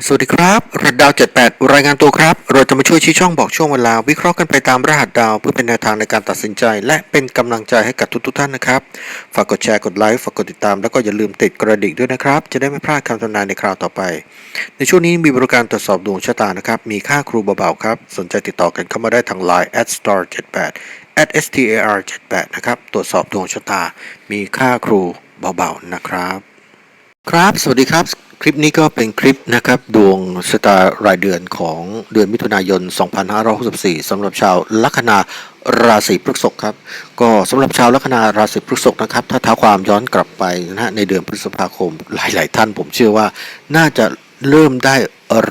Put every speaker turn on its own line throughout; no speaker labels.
สวัสดีครับรหัสดาว 78 รายงานตัวครับ เราจะมาช่วยชี้ช่องบอกช่วงเวลา วิเคราะห์กันไปตามรหัสดาวเพื่อเป็นแนวทางในการตัดสินใจ และเป็นกำลังใจให้กับทุกๆท่านนะครับ ฝากกดแชร์กดไลค์ฝากกดติดตามแล้วก็อย่าลืมติดกระดิ่งด้วยนะครับ จะได้ไม่พลาดคำทำนายในคราวต่อไป ในช่วงนี้มีบริการตรวจสอบดวงชะตานะครับ มีค่าครูเบาๆครับ สนใจติดต่อกันเข้ามาได้ทาง Line at star 78 at star 78นะครับตรวจสอบดวงชะตา มีค่าครูเบาๆนะครับ ครับ สวัสดีครับ คลิปนี้ก็เป็นคลิปนะครับ ดวงชะตารายเดือนของเดือนมิถุนายน 2564สำหรับชาวลัคนาราศีพฤษภครับ ก็สำหรับชาวลัคนาราศีพฤษภนะครับ ถ้าท้าความย้อนกลับไปนะฮะในเดือนพฤษภาคมหลาย ๆ ท่านผมเชื่อว่าน่าจะ เริ่มได้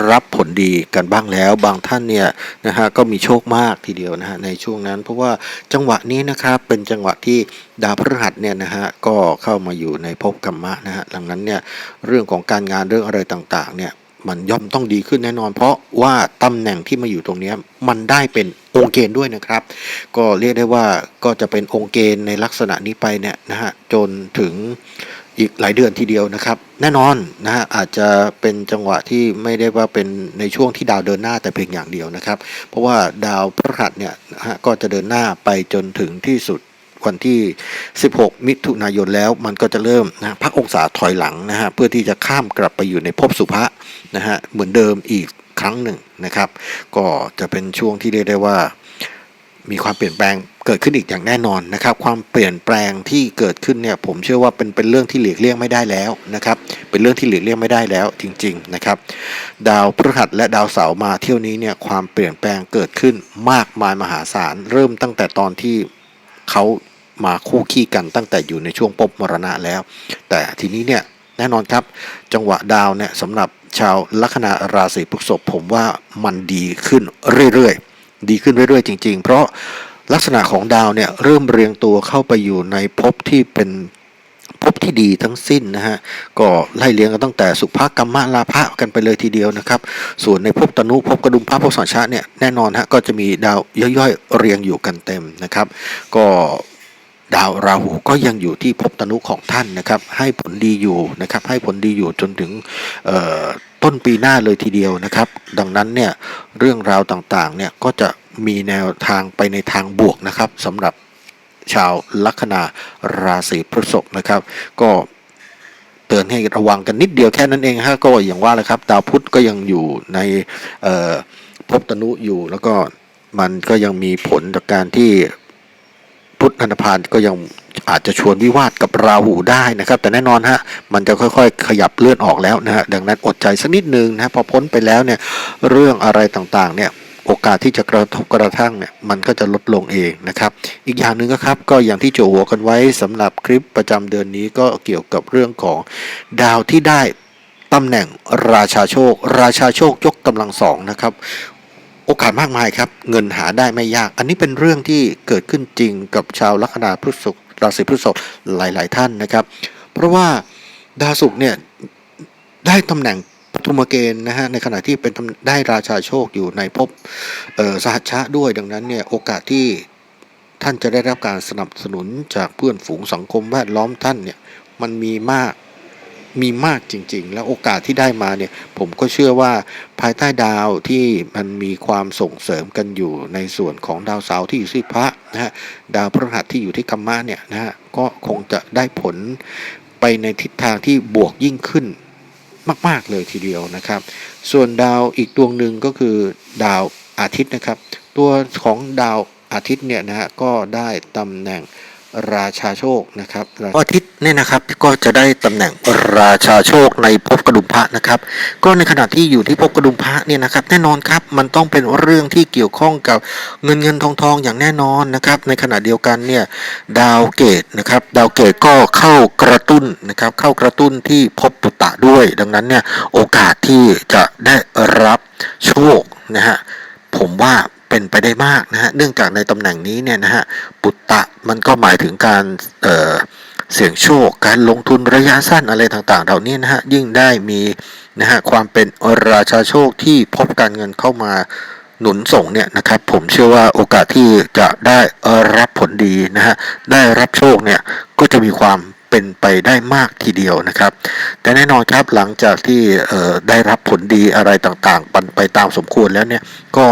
รับผลดีกันบ้างแล้ว บางท่านเนี่ยนะฮะก็มีโชคมากทีเดียวนะฮะในช่วงนั้น เพราะว่าจังหวะนี้นะครับเป็นจังหวะที่ดาวพฤหัสเนี่ยนะฮะก็เข้ามาอยู่ในภพกรรมะนะฮะดังนั้นเนี่ยเรื่องของการงานเรื่องอะไรต่างๆเนี่ยมันย่อมต้องดีขึ้นแน่นอน เพราะว่าตำแหน่งที่มาอยู่ตรงนี้มันได้เป็นองค์เกณฑ์ด้วยนะครับ ก็เรียกได้ว่าก็จะเป็นองค์เกณฑ์ในลักษณะนี้ไปเนี่ยนะฮะจนถึง อีกหลายเดือนทีเดียวนะครับ แน่นอนนะฮะอาจจะเป็นจังหวะที่ไม่ได้ว่าเป็นในช่วงที่ดาวเดินหน้าแต่เพียงอย่างเดียวนะครับ เพราะว่าดาวพฤหัสเนี่ยนะฮะก็จะเดินหน้าไปจนถึงที่สุดวันที่ 16 มิถุนายนแล้วมันก็จะเริ่มนะพักองศาถอยหลังนะฮะเพื่อที่จะข้ามกลับไปอยู่ในภพสุภะนะฮะเหมือนเดิมอีกครั้งหนึ่งนะครับ ก็จะเป็นช่วงที่เรียกได้ว่ามีความเปลี่ยนแปลง เกิดขึ้นอีกอย่างแน่นอนนะครับ ความเปลี่ยนแปลงที่เกิดขึ้นเนี่ยผมเชื่อว่าเป็นเป็นเรื่องที่หลีกเลี่ยงไม่ได้แล้วนะครับ เป็นเรื่องที่หลีกเลี่ยงไม่ได้แล้วจริง ๆนะครับ ดาวพฤหัสและดาวเสาร์มาเที่ยวนี้เนี่ยความเปลี่ยนแปลงเกิดขึ้นมากมายมหาศาล เริ่มตั้งแต่ตอนที่เขามาคู่ขี้กันตั้งแต่อยู่ในช่วงปบมรณะแล้ว แต่ทีนี้เนี่ยแน่นอนครับ จังหวะดาวเนี่ยสำหรับชาวลัคนาราศีพฤษภผมว่ามันดีขึ้นเรื่อยๆ ดีขึ้นเรื่อยๆ จริง ๆ เพราะ ลักษณะของดาวเนี่ยเริ่มเรียงตัวเข้าไปอยู่ในภพที่เป็นภพที่ดีทั้งสิ้นนะฮะก็ไล่เรียงกันตั้งแต่สุภกรรมลาภะกันไปเลยทีเดียวนะครับ ส่วนในภพตนุภพกระดุมพระภพสัญชาเนี่ยแน่นอนฮะก็จะมีดาวย่อยๆเรียงอยู่กันเต็มนะครับ ก็ดาวราหูก็ยังอยู่ที่ภพตนุของท่านนะครับ ให้ผลดีอยู่นะครับ ให้ผลดีอยู่จนถึงต้นปีหน้าเลยทีเดียวนะครับ ดังนั้นเนี่ยเรื่องราวต่างๆเนี่ยก็จะ มีแนวทางไปในทางบวกนะครับสำหรับชาวลัคนาราศีพฤษภนะครับ ก็เตือนให้ระวังกันนิดเดียวแค่นั้นเองฮะก็อย่างว่าแหละครับดาวพุธก็ยังอยู่ในภพตนุอยู่ แล้วก็มันก็ยังมีผลจากการที่พุทธนันพานก็ยังอาจจะชวนวิวาทกับราหูได้นะครับ แต่แน่นอนฮะมันจะค่อยๆ ขยับเลื่อนออกแล้วนะฮะดังนั้นอดใจสักนิดนึงนะพอพ้นไปแล้วเนี่ยเรื่องอะไรต่างๆเนี่ย โอกาสที่จะกระทบกระทั่งเนี่ยมันก็จะลดลงเองนะครับ อีกอย่างหนึ่งก็ครับก็อย่างที่โจหัวกันไว้สำหรับคลิปประจำเดือนนี้ก็เกี่ยวกับเรื่องของดาวที่ได้ตำแหน่งราชาโชค ราชาโชคยกกำลังสองนะครับโอกาสมากมายครับ เงินหาได้ไม่ยาก อันนี้เป็นเรื่องที่เกิดขึ้นจริงกับชาวลัคนาพฤษภราศีพฤษภหลาย ๆ ท่านนะครับ เพราะว่าดาวศุกร์เนี่ยได้ตำแหน่ง ปฐุมเกณฑ์นะฮะในขณะที่เป็นได้ราชาโชคอยู่ในภพสหัชชะด้วยดังนั้นเนี่ยโอกาสที่ท่านจะได้รับการสนับสนุนจากเพื่อนฝูงสังคมแวดล้อมท่านเนี่ยมันมีมากมีมากจริง ๆ แล้วโอกาสที่ได้มาเนี่ยผมก็เชื่อว่าภายใต้ดาวที่มันมีความส่งเสริมกันอยู่ในส่วนของดาวเสาร์ที่อยู่ที่พระนะฮะดาวพฤหัสที่อยู่ที่กัมมะเนี่ยนะฮะก็คงจะได้ผลไปในทิศทางที่บวกยิ่งขึ้น มาก ๆ เลยทีเดียวนะครับ ส่วนดาวอีกดวงหนึ่งก็คือดาวอาทิตย์นะครับ ตัวของดาวอาทิตย์เนี่ยนะฮะก็ได้ตำแหน่ง ราชาโชคนะครับอาทิตย์เนี่ยนะครับก็จะได้ตำแหน่งราชาโชคในภพกระดุมพระนะครับ ก็ในขณะที่อยู่ที่ภพกระดุมพระเนี่ยนะครับ แน่นอนครับมันต้องเป็นเรื่องที่เกี่ยวข้องกับเงินเงินทองทองอย่างแน่นอนนะครับ ในขณะเดียวกันเนี่ยดาวเกตนะครับดาวเกตก็เข้ากระตุ้นนะครับเข้ากระตุ้นที่ภพปุตตะด้วย ดังนั้นเนี่ยโอกาสที่จะได้รับโชคนะฮะผมว่า เป็นไปได้มากนะฮะเนื่องจากในตำแหน่งนี้เนี่ยนะฮะปุตตะมันก็หมายถึงการเเสี่ยงโชค การลงทุนระยะสั้นอะไรต่างๆเหล่านี้นะฮะยิ่งได้มีนะฮะความเป็นราชาโชคที่พบการเงินเข้ามาหนุนส่งเนี่ยนะครับผมเชื่อว่าโอกาสที่จะได้รับผลดีนะฮะได้รับโชคเนี่ยก็จะมีความเป็นไปได้มากทีเดียวนะครับ แต่แน่นอนครับหลังจากที่ได้รับผลดีอะไรต่างๆ ปันไปตามสมควรแล้วเนี่ยก็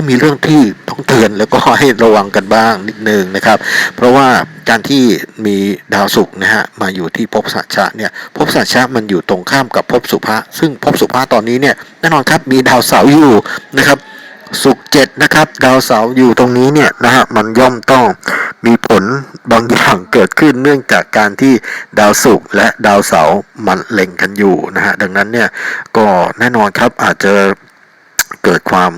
ต้องมีเรื่องที่ต้องเตือนแล้วก็ให้ระวังกันบ้างนิดนึงนะครับ เพราะว่าการที่มีดาวศุกร์นะฮะมาอยู่ที่ภพสัชชะเนี่ยภพสัชชะมันอยู่ตรงข้ามกับภพสุภะซึ่งภพสุภะตอนนี้เนี่ยแน่นอนครับมีดาวเสาร์อยู่นะครับสุกร์เจ็ดนะครับ ดาวเสาร์อยู่ตรงนี้เนี่ยนะฮะมันย่อมต้องมีผลบางอย่างเกิดขึ้นเนื่องจากการที่ดาวศุกร์และดาวเสาร์มันเล็งกันอยู่นะฮะดังนั้นเนี่ยก็แน่นอนครับอาจจะ เกิดความ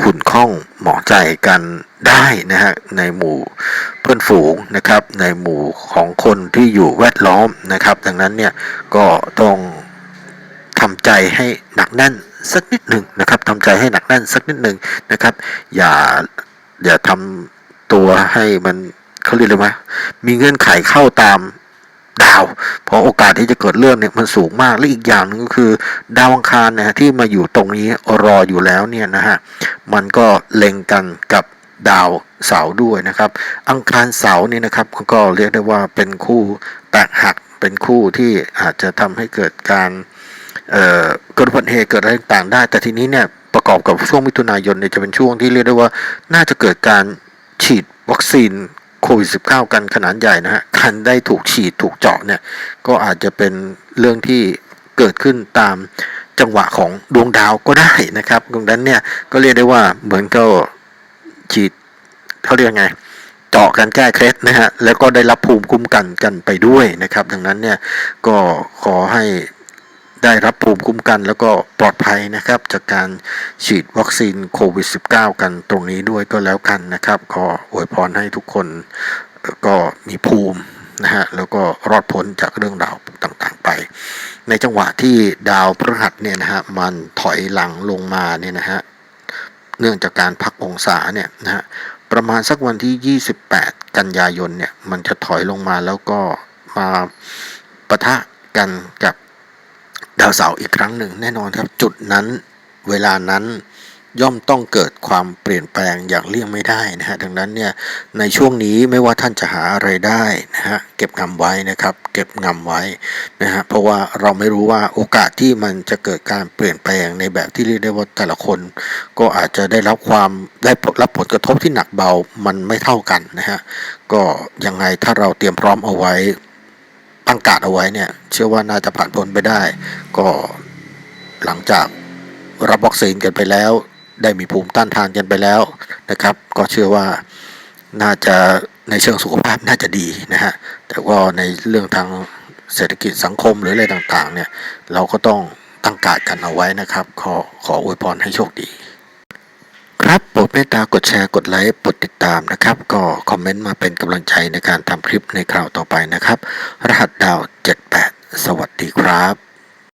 ขุ่นข้องหมองใจกันได้นะฮะในหมู่เพื่อนฝูงนะครับในหมู่ของคนที่อยู่แวดล้อมนะครับ ดังนั้นเนี่ยก็ต้องทำใจให้หนักแน่นสักนิดหนึ่งนะครับทำใจให้หนักแน่นสักนิดหนึ่งนะครับ อย่าอย่าทำตัวให้มันเขาเรียกเลยไหมมีเงื่อนไขเข้าตาม ดาว เพราะโอกาสที่จะเกิดเรื่องเนี่ยมันสูงมากและอีกอย่างนึงก็คือ ดาวอังคารนะฮะที่มาอยู่ตรงนี้รออยู่แล้วเนี่ยนะฮะมันก็เล็งกันกับดาวเสาด้วยนะครับ อังคารเสาร์นี่ยนะครับก็เรียกได้ว่าเป็นคู่แตกหักเป็นคู่ที่อาจจะทำให้เกิดการเอ่อเกิดอุบัติเหตุเกิดอะไรต่างได้ แต่ทีนี้เนี่ยประกอบกับช่วงมิถุนายนเนี่ยจะเป็นช่วงที่เรียกได้ว่าน่าจะเกิดการฉีดวัคซีน โควิด -19 กันขนาดใหญ่นะฮะการได้ถูกฉีดถูกเจาะเนี่ยก็อาจจะเป็นเรื่องที่เกิดขึ้นตามจังหวะของดวงดาวก็ได้นะครับดังนั้นเนี่ยก็เรียกได้ว่าเหมือนก็ฉีดเขาเรียกไงเจาะกันแก้เคล็ดนะฮะแล้วก็ได้รับภูมิคุ้มกันกันไปด้วยนะครับ ดังนั้นเนี่ยก็ขอให้ ได้รับภูมิคุ้มกันแล้วก็ปลอดภัยนะครับ จากการฉีดวัคซีนโควิด -19 กันตรงนี้ด้วยก็แล้วกันนะครับ ก็อวยพรให้ทุกคนก็มีภูมินะฮะแล้วก็รอดพ้นจากเรื่องราวต่างๆไป ในจังหวะที่ดาวพฤหัสเนี่ยนะฮะมันถอยหลังลงมาเนี่ยนะฮะเนื่องจากการพักองศาเนี่ยนะฮะประมาณสักวันที่ 28 กันยายนเนี่ยมันจะถอยลงมาแล้วก็มาปะทะกันกับ ดาวเสาร์อีกครั้งหนึ่งแน่นอนครับจุดนั้นเวลานั้นย่อมต้องเกิดความเปลี่ยนแปลงอย่างเลี่ยงไม่ได้นะฮะดังนั้นเนี่ยในช่วงนี้ไม่ว่าท่านจะหาอะไรได้นะฮะเก็บงำไว้นะครับ เก็บงำไว้นะฮะเพราะว่าเราไม่รู้ว่าโอกาสที่มันจะเกิดการเปลี่ยนแปลงในแบบที่เรียกได้ว่าแต่ละคน ก็อาจจะได้รับความได้รับผลกระทบที่หนักเบามันไม่เท่ากันนะฮะก็ยังไงถ้าเราเตรียมพร้อมเอาไว้ ตั้งการดเอาไว้เนี่ย เชื่อว่าน่าจะผ่านพ้นไปได้ ก็หลังจากรับวัคซีนกันไปแล้ว ได้มีภูมิต้านทานกันไปแล้วนะครับ ก็เชื่อว่าน่าจะในเชิงสุขภาพน่าจะดีนะฮะแต่ว่าในเรื่องทางเศรษฐกิจสังคมหรืออะไรต่างๆเนี่ยเราก็ต้องตั้งการดกันเอาไว้นะครับ ขอขออวยพรให้โชคดี ครับโปรดเมตตากดแชร์กดไลค์กดติดตามนะครับ ก็คอมเมนต์มาเป็นกำลังใจในการทำคลิปในคราวต่อไปนะครับ รหัสดาว 78 สวัสดีครับ